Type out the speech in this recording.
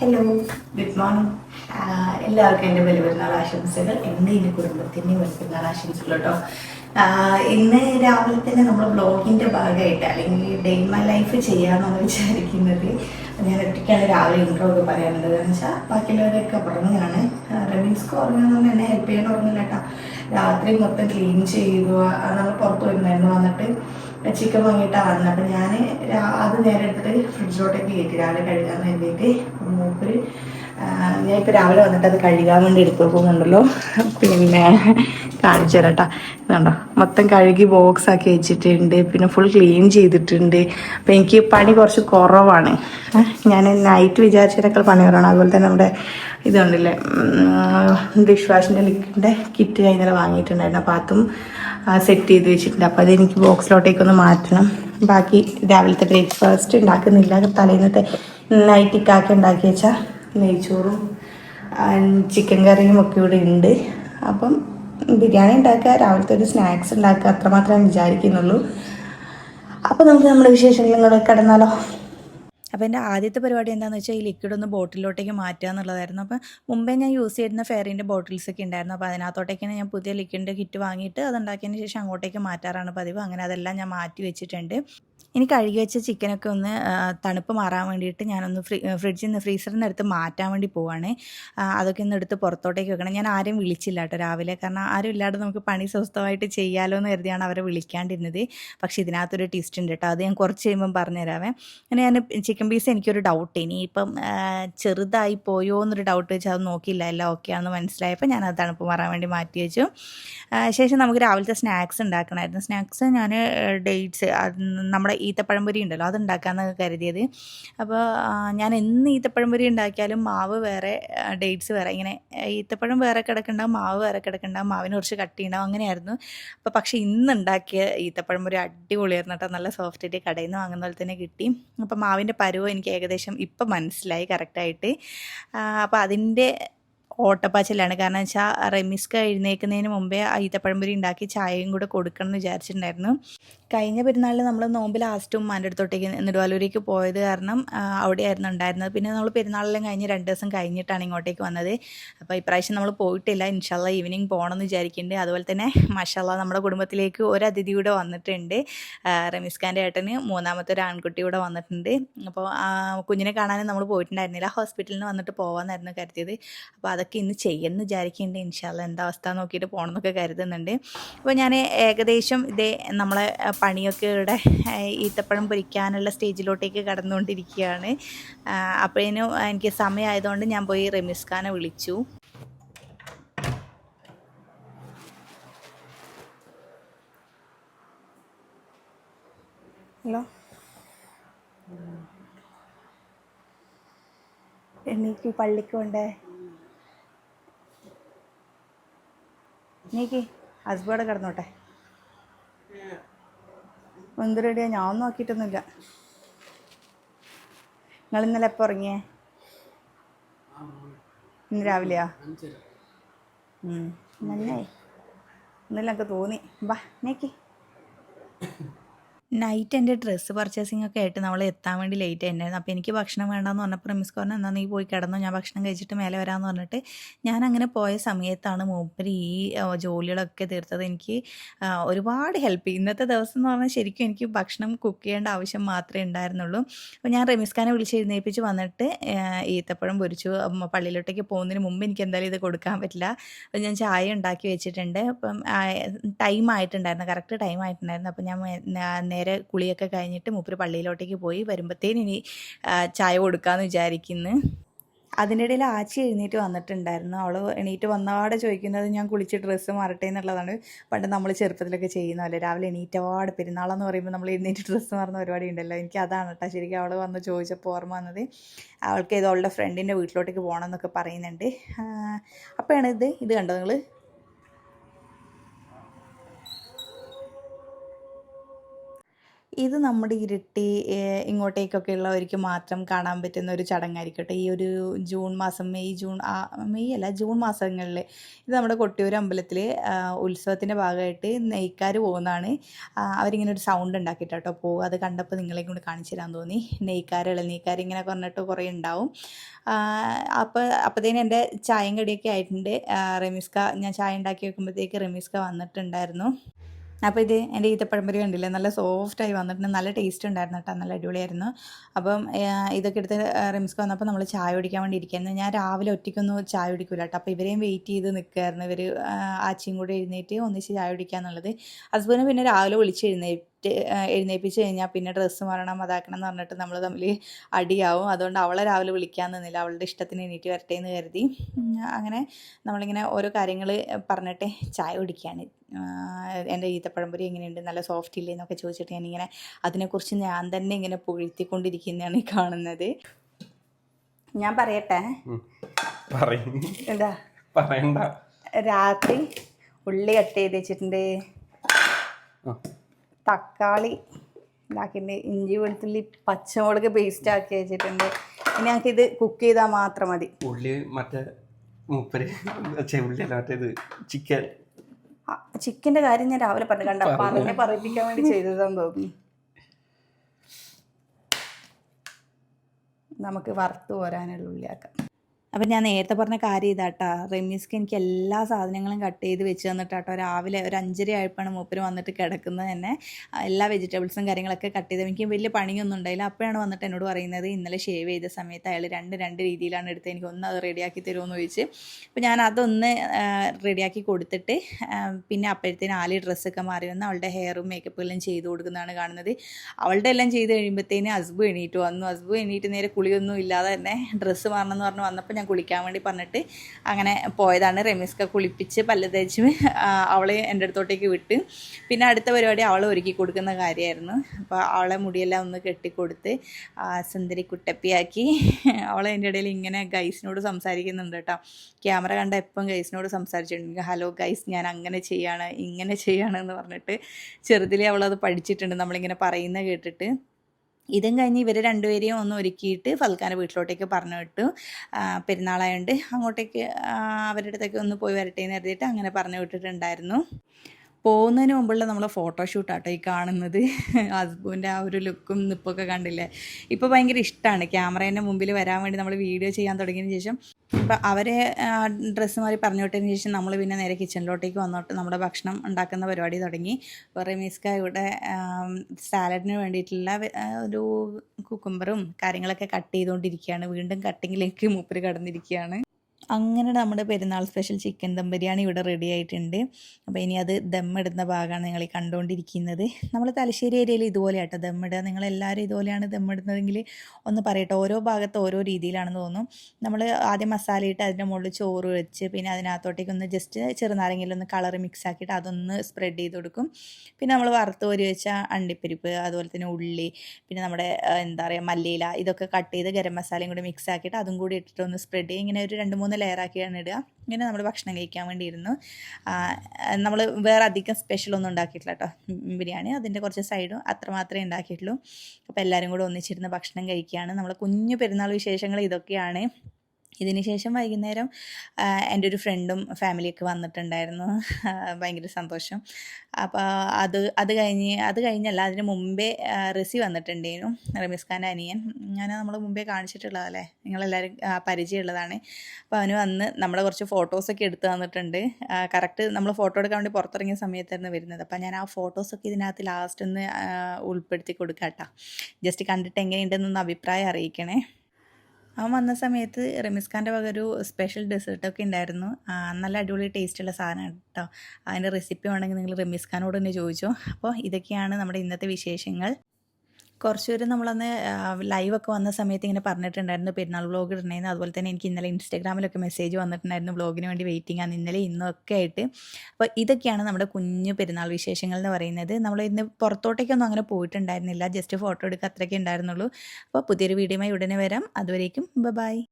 Hello good morning എല്ലാവർക്കും എന്റെ വലിയ പെരുന്നാൾ ആശംസകൾ. ഇന്ന് എന്റെ കുടുംബത്തിന്റെ വലിയ പെരുന്നാൾ ആശംസകൾ കേട്ടോ ഇന്ന് രാവിലെ തന്നെ നമ്മൾ ബ്ലോഗിന്റെ ഭാഗമായിട്ട് അല്ലെങ്കിൽ ഡേ മൈ ലൈഫ് ചെയ്യാമെന്നാണ് വിചാരിക്കുന്നത്. ഞാൻ ഒറ്റയ്ക്കാണ് രാവിലെ ഇൻട്രോ ഒക്കെ പറയാനുള്ളത്. എന്ന് വെച്ചാൽ ബാക്കിയുള്ളവരൊക്കെ ഉറങ്ങുകയാണ്. റമീൻസ്ക്ക് ഉറങ്ങുന്നതുകൊണ്ട് എന്നെ ഹെൽപ്പ് ചെയ്യാൻ ഉറങ്ങില്ല കേട്ടോ രാത്രി മൊത്തം ക്ലീൻ ചെയ്യുക നമ്മൾ പുറത്ത് വരുന്നായിരുന്നു വന്നിട്ട് ചിക്കൻ വാങ്ങിയിട്ടാണ് അപ്പം ഞാൻ അത് നേരെ എടുത്തിട്ട് ഫ്രിഡ്ജിലോട്ടേക്ക് കയറ്റി രാവിലെ കഴുകാൻ വേണ്ടിയിട്ട് മൂപ്പര് ഞാൻ ഇപ്പോൾ രാവിലെ വന്നിട്ട് അത് കഴുകാൻ വേണ്ടി എടുത്തു പോകുന്നുണ്ടല്ലോ പിന്നെ കാണിച്ചു തരാം കേട്ടോ ഇതുണ്ടോ മൊത്തം കഴുകി ബോക്സ് ആക്കി വെച്ചിട്ടുണ്ട്. പിന്നെ ഫുൾ ക്ലീൻ ചെയ്തിട്ടുണ്ട്. അപ്പം എനിക്ക് പണി കുറച്ച് കുറവാണ്. ഞാൻ നൈറ്റ് വിചാരിച്ചതിനേക്കാൾ പണി കുറവാണ്. അതുപോലെ തന്നെ നമ്മുടെ ഇതുണ്ടല്ലേ ഡിഷ് വാഷിന്റെ ലിക്വിഡിന്റെ കിറ്റ് കഴിഞ്ഞാൽ വാങ്ങിയിട്ടുണ്ടായിരുന്നു. അപ്പം അതും സെറ്റ് ചെയ്ത് വെച്ചിട്ടുണ്ട്. അപ്പോൾ അതെനിക്ക് ബോക്സിലോട്ടേക്കൊന്ന് മാറ്റണം. ബാക്കി രാവിലത്തെ ബ്രേക്ക്ഫാസ്റ്റ് ഉണ്ടാക്കുന്നില്ല. തലേന്നത്തെ നൈറ്റിക്കാക്കി ഉണ്ടാക്കി വെച്ചാൽ നെയ്ച്ചോറും ചിക്കൻ കറിയും ഒക്കെ ഇവിടെ ഉണ്ട്. അപ്പം ബിരിയാണി ഉണ്ടാക്കുക രാവിലത്തെ ഒരു സ്നാക്സ് ഉണ്ടാക്കുക അത്രമാത്രം വിചാരിക്കുന്നുള്ളൂ. അപ്പോൾ നമുക്ക് നമ്മുടെ വിശേഷങ്ങളും കൂടെ കിടന്നാലോ? അപ്പോൾ എന്റെ ആദ്യത്തെ പരിപാടി എന്താണെന്ന് വെച്ചാൽ ഈ ലിക്വിഡ് ഒന്ന് ബോട്ടിലോട്ടേക്ക് മാറ്റുക എന്നുള്ളതായിരുന്നു. അപ്പോൾ മുമ്പേ ഞാൻ യൂസ് ചെയ്തിരുന്ന ഫെയറിന്റെ ബോട്ടിൽസ് ഒക്കെ ഉണ്ടായിരുന്നു. അപ്പോൾ അതിനകത്തോട്ടേക്കാണ് ഞാൻ പുതിയ ലിക്വിഡിന്റെ കിറ്റ് വാങ്ങിയിട്ട് അത് ഉണ്ടാക്കിയതിന് ശേഷം അങ്ങോട്ടേക്ക് മാറ്റാറാണ് പതിവ്. അങ്ങനെ അതെല്ലാം ഞാൻ മാറ്റി വെച്ചിട്ടുണ്ട്. ഇനി കഴുകി വെച്ച ചിക്കനൊക്കെ ഒന്ന് തണുപ്പ് മാറാൻ വേണ്ടിയിട്ട് ഞാനൊന്ന് ഫ്രി ഫ്രിഡ്ജിൽ നിന്ന് ഫ്രീസറിൽ നിന്ന് എടുത്ത് മാറ്റാൻ വേണ്ടി പോവാണ്. അതൊക്കെ ഒന്ന് എടുത്ത് പുറത്തോട്ടേക്ക് വെക്കണം. ഞാൻ ആരും വിളിച്ചില്ല കേട്ടോ രാവിലെ. കാരണം ആരും ഇല്ലാതെ നമുക്ക് പണി സ്വസ്ഥമായിട്ട് ചെയ്യാലോ എന്ന് കരുതിയാണ് അവരെ വിളിക്കാണ്ടിരുന്നത്. പക്ഷേ ഇതിനകത്തൊരു ട്വിസ്റ്റ് ഉണ്ട് കേട്ടോ. അത് ഞാൻ കുറച്ച് കഴിയുമ്പം പറഞ്ഞുതരാവേ. അങ്ങനെ ഞാൻ ചിക്കൻ പീസ് എനിക്കൊരു ഡൗട്ട് ഇനി ഇപ്പം ചെറുതായി പോയോ എന്നൊരു ഡൗട്ട് വെച്ച് അത് നോക്കിയില്ല. എല്ലാം ഓക്കെ ആണെന്ന് മനസ്സിലായപ്പോൾ ഞാൻ അത് തണുപ്പ് മാറാൻ വേണ്ടി മാറ്റി വെച്ചു. ശേഷം നമുക്ക് രാവിലത്തെ സ്നാക്സ് ഉണ്ടാക്കണമായിരുന്നു. സ്നാക്സ് ഞാൻ ഡേറ്റ്സ് നമ്മുടെ ഈത്തപ്പഴംപൊരി ഉണ്ടല്ലോ അത് ഉണ്ടാക്കാമെന്നൊക്കെ കരുതിയത് അപ്പോൾ ഞാൻ എന്ന് ഈത്തപ്പഴംപൊരി ഉണ്ടാക്കിയാലും മാവ് വേറെ ഡേറ്റ്സ് വേറെ. ഇങ്ങനെ ഈത്തപ്പഴം വേറെ കിടക്കുന്നുണ്ടാവും മാവ് വേറെ കിടക്കുന്നുണ്ടാവും മാവിന് കുറച്ച് കട്ടി ഉണ്ടാവും അങ്ങനെയായിരുന്നു. അപ്പോൾ പക്ഷേ ഇന്ന് ഉണ്ടാക്കിയ ഈത്തപ്പഴംപൊരി അടിപൊളിയായിരുന്നു കേട്ടോ. നല്ല സോഫ്റ്റ് ആയിട്ട് കടയിൽ നിന്ന് വാങ്ങുന്ന പോലെ തന്നെ കിട്ടി. അപ്പോൾ മാവിന്റെ പരുവം എനിക്ക് ഏകദേശം ഇപ്പം മനസ്സിലായി കറക്റ്റായിട്ട് അപ്പോൾ അതിന്റെ ഓട്ടപ്പാച്ചിലാണ്. കാരണം വെച്ചാൽ റെമിസ്ക എഴുന്നേൽക്കുന്നതിന് മുമ്പേ ഈത്തപ്പഴംപൊരി ഉണ്ടാക്കി ചായയും കൂടെ കൊടുക്കണം എന്ന് വിചാരിച്ചിട്ടുണ്ടായിരുന്നു. കഴിഞ്ഞ പെരുന്നാളിൽ നമ്മൾ നോമ്പ് ലാസ്റ്റും ഉമ്മാന്റെ അടുത്തോട്ടേക്ക് നെടുവാലൂരേക്ക് പോയത് കാരണം അവിടെയായിരുന്നു ഉണ്ടായിരുന്നത്. പിന്നെ നമ്മൾ പെരുന്നാളെല്ലാം കഴിഞ്ഞ് രണ്ട് ദിവസം കഴിഞ്ഞിട്ടാണ് ഇങ്ങോട്ടേക്ക് വന്നത്. അപ്പോൾ ഇപ്രാവശ്യം നമ്മൾ പോയിട്ടില്ല. ഇൻഷാല്ല ഈവനിങ് പോകണമെന്ന് വിചാരിക്കുന്നുണ്ട് അതുപോലെ തന്നെ മഷാല്ല നമ്മുടെ കുടുംബത്തിലേക്ക് ഒരു അതിഥി കൂടെ വന്നിട്ടുണ്ട്. റമീസ്ഖാന്റെ ഏട്ടന് മൂന്നാമത്തെ ഒരു ആൺകുട്ടി കൂടെ വന്നിട്ടുണ്ട്. അപ്പോൾ കുഞ്ഞിനെ കാണാനും നമ്മൾ പോയിട്ടുണ്ടായിരുന്നില്ല. ഹോസ്പിറ്റലിൽ നിന്ന് വന്നിട്ട് പോകാമെന്നായിരുന്നു കരുതിയത്. അപ്പോൾ അതൊക്കെ ഇന്ന് ചെയ്യുമെന്ന് വിചാരിക്കുന്നുണ്ട് ഇൻഷാല്ല എന്താ അവസ്ഥ നോക്കിയിട്ട് പോകണം എന്നൊക്കെ കരുതുന്നുണ്ട്. അപ്പോൾ ഞാൻ ഏകദേശം ഇതേ നമ്മളെ പണിയൊക്കെ ഇവിടെ ഈത്തപ്പഴം പൊരിക്കാനുള്ള സ്റ്റേജിലോട്ടേക്ക് കടന്നുകൊണ്ടിരിക്കുകയാണ്. അപ്പോഴേനും എനിക്ക് സമയമായതുകൊണ്ട് ഞാൻ പോയി റമീസ് ഖാനെ വിളിച്ചു. ഹലോ? എനിക്ക് പള്ളിക്ക് കൊണ്ടേ നീക്ക്. ഹസ്ബൻഡ് കിടന്നോട്ടെ. എന്ത് റെഡിയാ? ഞാൻ നോക്കിയിട്ടൊന്നുമില്ല നിങ്ങൾ ഇന്നലെ എപ്പോൾ ഉറങ്ങിയേ? ഇന്ന് രാവിലെയാ. നന്നായി ഒന്നുമില്ല എനിക്ക് തോന്നി. വാ നീക്കി. നൈറ്റ് എന്റെ ഡ്രസ്സ് പർച്ചേസിംഗ് ഒക്കെ ആയിട്ട് നമ്മൾ എത്താൻ വേണ്ടി ലേറ്റ് ആയിട്ടുണ്ടായിരുന്നു അപ്പോൾ എനിക്ക് ഭക്ഷണം വേണ്ടാന്ന് പറഞ്ഞപ്പോൾ മിസ് കോറിന് എന്നാൽ നീ പോയി കിടന്നു ഞാൻ ഭക്ഷണം കഴിച്ചിട്ട് മേലെ വരാമെന്ന് പറഞ്ഞിട്ട് ഞാൻ അങ്ങനെ പോയ സമയത്താണ് മൂപ്പര് ഈ ജോലികളൊക്കെ തീർത്തത്. എനിക്ക് ഒരുപാട് ഹെൽപ്പ് ഇന്നത്തെ ദിവസം എന്ന് പറഞ്ഞാൽ ശരിക്കും എനിക്ക് ഭക്ഷണം കുക്ക് ചെയ്യേണ്ട ആവശ്യം മാത്രമേ ഉണ്ടായിരുന്നുള്ളൂ അപ്പോൾ ഞാൻ റമീസ് വിളിച്ച് എഴുന്നേൽപ്പിച്ച് വന്നിട്ട് ഈത്തപ്പഴം പൊരിച്ചു. പള്ളിയിലോട്ടേക്ക് പോകുന്നതിന് മുമ്പ് എനിക്ക് എന്തായാലും ഇത് കൊടുക്കാൻ പറ്റില്ല. അപ്പോൾ ഞാൻ ചായ ഉണ്ടാക്കി വെച്ചിട്ടുണ്ട്. അപ്പം ടൈം ആയിട്ടുണ്ടായിരുന്നു. കറക്റ്റ് ടൈം ആയിട്ടുണ്ടായിരുന്നു. അപ്പോൾ ഞാൻ നേരെ കുളിയൊക്കെ കഴിഞ്ഞിട്ട് മൂപ്പര് പള്ളിയിലോട്ടേക്ക് പോയി വരുമ്പോഴത്തേന് ഇനി ചായ കൊടുക്കാമെന്ന് വിചാരിക്കുന്നു. അതിന്റെ ഇടയിൽ ആച്ചി എഴുന്നേറ്റ് വന്നിട്ടുണ്ടായിരുന്നു. അവൾ എണീറ്റ് വന്നപാടെ ചോദിക്കുന്നത് ഞാൻ കുളിച്ച് ഡ്രസ്സ് മാറട്ടെ എന്നുള്ളതാണ്. പണ്ട് നമ്മൾ ചെറുപ്പത്തിലൊക്കെ ചെയ്യുന്ന പോലെ രാവിലെ എണീറ്റപാട് പെരുന്നാളെന്ന് പറയുമ്പോൾ നമ്മൾ എഴുന്നേറ്റ് ഡ്രസ്സ് മാറുന്ന പരിപാടി ഉണ്ടല്ലോ. എനിക്ക് അതാണ് കേട്ടോ ശരിക്കും അവൾ വന്ന് ചോദിച്ചപ്പോൾ ഓർമ്മ വന്നത്. അവൾക്ക് ഇത് അവളുടെ ഫ്രണ്ടിന്റെ വീട്ടിലോട്ടേക്ക് പോകണം എന്നൊക്കെ പറയുന്നുണ്ട്. അപ്പോഴാണ് ഇത്. ഇത് കണ്ടോ നിങ്ങൾ ഇത് നമ്മുടെ ഇരിട്ടി ഇങ്ങോട്ടേക്കൊക്കെ ഉള്ളവർക്ക് മാത്രം കാണാൻ പറ്റുന്ന ഒരു ചടങ്ങായിരിക്കട്ടെ. ഈ ഒരു ജൂൺ മാസം മെയ് ജൂൺ മെയ് അല്ല ജൂൺ മാസങ്ങളിൽ ഇത് നമ്മുടെ കൊട്ടിയൂർ അമ്പലത്തിൽ ഉത്സവത്തിന്റെ ഭാഗമായിട്ട് നെയ്ക്കാർ പോകുന്നതാണ്. അവരിങ്ങനെ ഒരു സൗണ്ട് ഉണ്ടാക്കിയിട്ട് കേട്ടോ പോകും അത് കണ്ടപ്പോൾ നിങ്ങളെ കൊണ്ട് കാണിച്ചു തരാൻ തോന്നി. നെയ്ക്കാർ ഇളനീക്കാർ ഇങ്ങനെ പറഞ്ഞിട്ട് കുറേ ഉണ്ടാവും. അപ്പോൾ അപ്പോഴത്തേനും എന്റെ ചായയും കടിയൊക്കെ ആയിട്ടുണ്ട്. റെമിസ്ക ഞാൻ ചായ ഉണ്ടാക്കി വെക്കുമ്പോഴത്തേക്ക് റെമിസ്ക വന്നിട്ടുണ്ടായിരുന്നു. അപ്പോൾ ഇത് എന്റെ ഈത്തപ്പഴംപൊരി കണ്ടില്ലേ? നല്ല സോഫ്റ്റായി വന്നിട്ടുണ്ട്. നല്ല ടേസ്റ്റ് ഉണ്ടായിരുന്നു കേട്ടോ. നല്ല അടിപൊളിയായിരുന്നു. അപ്പം ഇതൊക്കെ എടുത്ത് റിംസ്ക്ക് വന്നപ്പോൾ നമ്മൾ ചായ കുടിക്കാൻ വേണ്ടി ഇരിക്കുന്നത് ഞാൻ രാവിലെ ഒറ്റയ്ക്കൊന്നും ചായ കുടിക്കില്ല കേട്ടോ. അപ്പോൾ ഇവരെയും വെയിറ്റ് ചെയ്ത് നിൽക്കുകയായിരുന്നു ഇവർ ആച്ചിയും കൂടെ എഴുന്നേറ്റ് ഒന്നിച്ച് ചായ കുടിക്കാന്നുള്ളത്. ഹസ്ബൻഡ് പിന്നെ രാവിലെ വിളിച്ച് എഴുന്നേറ്റ് എഴുന്നേപ്പിച്ച് കഴിഞ്ഞാൽ പിന്നെ ഡ്രസ്സ് മാറണം അതാക്കണം എന്ന് പറഞ്ഞിട്ട് നമ്മൾ തമ്മിൽ അടിയാവും. അതുകൊണ്ട് അവളെ രാവിലെ വിളിക്കാൻ നിന്നില്ല. അവളുടെ ഇഷ്ടത്തിന് എണീറ്റ് വരട്ടെ എന്ന് കരുതി. അങ്ങനെ നമ്മളിങ്ങനെ ഓരോ കാര്യങ്ങൾ പറഞ്ഞിട്ട് ചായ കുടിക്കുകയാണ്. എന്റെ ഈത്തപ്പഴംപൊരി എങ്ങനെയുണ്ട്? നല്ല സോഫ്റ്റ് ഇല്ലേ എന്നൊക്കെ ചോദിച്ചിട്ട് ഞാനിങ്ങനെ അതിനെക്കുറിച്ച് ഞാൻ തന്നെ ഇങ്ങനെ പുകഴ്ത്തിക്കൊണ്ടിരിക്കുന്നതാണ് ഈ കാണുന്നത്. ഞാൻ പറയട്ടെ. എന്താ? പറയണ്ട. രാത്രി ഉള്ളി കട്ട് ചെയ്ത് വെച്ചിട്ടുണ്ട്. തക്കാളി ഇതാക്കിയിട്ടുണ്ട്. ഇഞ്ചി വെളുത്തുള്ളി പച്ചമുളക് പേസ്റ്റ് ആക്കി വെച്ചിട്ടുണ്ട്. ഇനി ഞങ്ങൾക്ക് ഇത് കുക്ക് ചെയ്താൽ മാത്രം മതി. ഉള്ളി മറ്റേ മൂപ്പര് ഉള്ളിയല്ല മറ്റേത് ചിക്കൻ ചിക്കന്റെ കാര്യം ഞാൻ രാവിലെ പറഞ്ഞു. കണ്ട? അപ്പം അതിനെ പറയിപ്പിക്കാൻ വേണ്ടി ചെയ്തതാന്ന് തോന്നുന്നു. നമുക്ക് വറുത്ത് പോരാനുള്ള ഉള്ളിയാക്കാം. അപ്പം ഞാൻ നേരത്തെ പറഞ്ഞ കാര്യം ഇതാട്ടാ. റെമീസ്ക്ക് എനിക്ക് എല്ലാ സാധനങ്ങളും കട്ട് ചെയ്ത് വെച്ച് തന്നിട്ടാട്ടോ. രാവിലെ ഒരു അഞ്ചര ആയപ്പോഴാണ് മൂപ്പര് വന്നിട്ട് കിടക്കുന്നത് തന്നെ. എല്ലാ വെജിറ്റബിൾസും കാര്യങ്ങളൊക്കെ കട്ട് ചെയ്ത് എനിക്ക് വലിയ പണിയൊന്നും ഉണ്ടായില്ല. അപ്പോഴാണ് വന്നിട്ട് എന്നോട് പറയുന്നത് ഇന്നലെ ഷേവ് ചെയ്ത സമയത്ത് അയാൾ രണ്ട് രണ്ട് രീതിയിലാണ് എടുത്തത്. എനിക്ക് ഒന്ന് അത് റെഡിയാക്കി തരുമെന്ന് ചോദിച്ച്. അപ്പോൾ ഞാൻ അതൊന്ന് റെഡിയാക്കി കൊടുത്തിട്ട് പിന്നെ അപ്പോഴത്തേന് ആലി ഡ്രസ്സൊക്കെ മാറി വന്ന് അവളുടെ ഹെയറും മേക്കപ്പും എല്ലാം ചെയ്ത് കൊടുക്കുന്നതാണ് കാണുന്നത്. അവളുടെ എല്ലാം ചെയ്ത് കഴിയുമ്പോഴത്തേന് ഹസ്ബു എണീറ്റ് വന്നു. ഹസ്ബു എണീറ്റ് നേരെ കുളിയൊന്നും ഇല്ലാതെ തന്നെ ഡ്രസ്സ് മാറണമെന്ന് പറഞ്ഞ് വന്നപ്പോൾ ഞാൻ കുളിക്കാൻ വേണ്ടി പറഞ്ഞിട്ട് അങ്ങനെ പോയതാണ്. റെമിസ്ക കുളിപ്പിച്ച് പല്ല് തേച്ച് അവളെ എന്റെ അടുത്തോട്ടേക്ക് വിട്ട്. പിന്നെ അടുത്ത പരിപാടി അവളെ ഒരുക്കി കൊടുക്കുന്ന കാര്യമായിരുന്നു അപ്പോൾ അവളെ മുടിയെല്ലാം ഒന്ന് കെട്ടിക്കൊടുത്ത് സുന്ദരി കുട്ടപ്പിയാക്കി. അവളെ എന്റെ ഇടയിൽ ഇങ്ങനെ ഗൈസിനോട് സംസാരിക്കുന്നുണ്ട് കേട്ടോ. ക്യാമറ കണ്ട എപ്പം ഗൈസിനോട് സംസാരിച്ചിട്ടുണ്ട്. ഹലോ ഗൈസ് ഞാൻ അങ്ങനെ ചെയ്യാണ് ഇങ്ങനെ ചെയ്യാണ് എന്ന് പറഞ്ഞിട്ട് ചെറുതിലേ അവളത് പഠിച്ചിട്ടുണ്ട്. നമ്മളിങ്ങനെ പറയുന്ന കേട്ടിട്ട്. ഇതും കഴിഞ്ഞ് ഇവർ രണ്ടുപേരെയും ഒന്ന് ഒരുക്കിയിട്ട് ഫൽക്കാന്റെ വീട്ടിലോട്ടേക്ക് പറഞ്ഞു വിട്ടു. പെരുന്നാളായതുകൊണ്ട് അങ്ങോട്ടേക്ക് അവരുടെ അടുത്തേക്ക് ഒന്ന് പോയി വരട്ടെ എന്ന് കരുതിയിട്ട് അങ്ങനെ പറഞ്ഞു വിട്ടിട്ടുണ്ടായിരുന്നു. പോകുന്നതിന് മുമ്പുള്ള നമ്മൾ ഫോട്ടോഷൂട്ടാട്ടോ ഈ കാണുന്നത്. ഹസ്ബൻഡിന്റെ ആ ഒരു ലുക്കും നിപ്പൊക്കെ കണ്ടില്ലേ? ഇപ്പോൾ ഭയങ്കര ഇഷ്ടമാണ് ക്യാമറേന്റെ മുമ്പിൽ വരാൻ വേണ്ടി നമ്മൾ വീഡിയോ ചെയ്യാൻ തുടങ്ങിയതിന് ശേഷം ഇപ്പം അവരെ ഡ്രസ്സ് മാറി പറഞ്ഞു വിട്ടതിന് ശേഷം നമ്മൾ പിന്നെ നേരെ കിച്ചണിലോട്ടേക്ക് വന്നോട്ട് നമ്മുടെ ഭക്ഷണം ഉണ്ടാക്കുന്ന പരിപാടി തുടങ്ങി. അപ്പോൾ റമീസ്ക ഇവിടെ സാലഡിന് വേണ്ടിയിട്ടുള്ള ഒരു കുക്കുംബറും കാര്യങ്ങളൊക്കെ കട്ട് ചെയ്തുകൊണ്ടിരിക്കുകയാണ് വീണ്ടും കട്ടിങ്ങിലേക്ക് മൂപ്പര് കടന്നിരിക്കുകയാണ്. അങ്ങനെ നമ്മുടെ പെരുന്നാൾ സ്പെഷ്യൽ ചിക്കൻ ദം ബിരിയാണി ഇവിടെ റെഡി ആയിട്ടുണ്ട്. അപ്പോൾ ഇനി അത് ദം ഇടുന്ന ഭാഗമാണ് നിങ്ങൾ കണ്ടുകൊണ്ടിരിക്കുന്നത് നമ്മൾ തലശ്ശേരി ഏരിയയിൽ ഇതുപോലെ ആട്ടോ ദമ്മിടുക നിങ്ങളെല്ലാവരും ഇതുപോലെയാണ് ദം ഇടുന്നതെങ്കിൽ ഒന്ന് പറയട്ടെ. ഓരോ ഭാഗത്ത് ഓരോ രീതിയിലാണെന്ന് തോന്നും നമ്മൾ ആദ്യം മസാല ഇട്ട് അതിന്റെ മുകളിൽ ചോറ് വെച്ച് പിന്നെ അതിനകത്തോട്ടേക്ക് ഒന്ന് ജസ്റ്റ് ചെറുനാരങ്ങയിലൊന്ന് കളർ മിക്സ് ആക്കിയിട്ട് അതൊന്ന് സ്പ്രെഡ് ചെയ്ത് കൊടുക്കും. പിന്നെ നമ്മൾ വറുത്ത് ഒരു വെച്ച അണ്ടിപ്പരിപ്പ് അതുപോലെ തന്നെ ഉള്ളി പിന്നെ നമ്മുടെ എന്താ പറയുക മല്ലിയില ഇതൊക്കെ കട്ട് ചെയ്ത് ഗരം മസാലയും കൂടി മിക്സ് ആക്കിയിട്ട് അതും കൂടി ഇട്ടിട്ട് ഒന്ന് സ്പ്രെഡ് ചെയ്യും ഇങ്ങനെ ഒരു രണ്ട് മൂന്ന് ലെയർ ആക്കിയാണ് ഇടുക. ഇങ്ങനെ നമ്മൾ ഭക്ഷണം കഴിക്കാൻ വേണ്ടി ഇരുന്നു നമ്മൾ വേറെ അധികം സ്പെഷ്യൽ ഒന്നും ഉണ്ടാക്കിയിട്ടില്ല കേട്ടോ ബിരിയാണി. അതിന്റെ കുറച്ച് സൈഡും അത്ര മാത്രമേ ഉണ്ടാക്കിയിട്ടുള്ളൂ. അപ്പോൾ എല്ലാവരും കൂടെ ഒന്നിച്ചിരുന്ന് ഭക്ഷണം കഴിക്കുകയാണ്. നമ്മളെ കുഞ്ഞു പെരുന്നാൾ വിശേഷങ്ങൾ ഇതൊക്കെയാണ്. ഇതിന് ശേഷം വൈകുന്നേരം എന്റെ ഒരു ഫ്രണ്ടും ഫാമിലിയൊക്കെ വന്നിട്ടുണ്ടായിരുന്നു. ഭയങ്കര സന്തോഷം. അപ്പോൾ അത് അത് കഴിഞ്ഞ് അത് കഴിഞ്ഞല്ല അതിന് മുമ്പേ റിസി വന്നിട്ടുണ്ടേനു റമീസ് ഖാൻ അനിയൻ. ഞാൻ നമ്മൾ മുമ്പേ കാണിച്ചിട്ടുള്ളതല്ലേ? നിങ്ങളെല്ലാവരും പരിചയമുള്ളതാണ്. അപ്പോൾ അവന് വന്ന് നമ്മളെ കുറച്ച് ഫോട്ടോസൊക്കെ എടുത്തു തന്നിട്ടുണ്ട്. കറക്റ്റ് നമ്മൾ ഫോട്ടോ എടുക്കാൻ വേണ്ടി പുറത്തിറങ്ങിയ സമയത്തായിരുന്നു വരുന്നത്. അപ്പോൾ ഞാൻ ആ ഫോട്ടോസൊക്കെ ഇതിനകത്ത് ലാസ്റ്റ് ഒന്ന് ഉൾപ്പെടുത്തി കൊടുക്കാം കേട്ടോ ജസ്റ്റ് കണ്ടിട്ട് എങ്ങനെയുണ്ടെന്നൊന്ന് അഭിപ്രായം അറിയിക്കണേ. അവൻ വന്ന സമയത്ത് റമിസ്ഖാന്റെ വക ഒരു സ്പെഷ്യൽ ഡെസേർട്ടൊക്കെ ഉണ്ടായിരുന്നു. നല്ല അടിപൊളി ടേസ്റ്റുള്ള സാധനമാണ് കേട്ടോ. അതിന്റെ റെസിപ്പി വേണമെങ്കിൽ നിങ്ങൾ റമീസ് ഖാനോട് തന്നെ ചോദിച്ചോ. അപ്പോൾ ഇതൊക്കെയാണ് നമ്മുടെ ഇന്നത്തെ വിശേഷങ്ങൾ. കുറച്ച് പേര് നമ്മളന്ന് ലൈവൊക്കെ വന്ന സമയത്ത് ഇങ്ങനെ പറഞ്ഞിട്ടുണ്ടായിരുന്നു പെരുന്നാൾ വ്ളോഗ് ഇടണേന്ന്. അതുപോലെ തന്നെ എനിക്ക് ഇന്നലെ ഇൻസ്റ്റാഗ്രാമിലൊക്കെ മെസ്സേജ് വന്നിട്ടുണ്ടായിരുന്നു വ്ളോഗിന് വേണ്ടി വെയിറ്റിംഗ് ആണ് ഇന്നലെ ഇന്നൊക്കെ ആയിട്ട്. അപ്പോൾ ഇതൊക്കെയാണ് നമ്മുടെ കുഞ്ഞു പെരുന്നാൾ വിശേഷങ്ങൾ എന്ന് പറയുന്നത്. നമ്മൾ ഇന്ന് പുറത്തോട്ടേക്കൊന്നും അങ്ങനെ പോയിട്ടുണ്ടായിരുന്നില്ല ജസ്റ്റ് ഫോട്ടോ എടുക്കുക അത്രയ്ക്കേ ഉണ്ടായിരുന്നുള്ളൂ. അപ്പോൾ പുതിയൊരു വീഡിയോയുമായി ഉടനെ വരാം. അതുവരേക്കും ബൈ.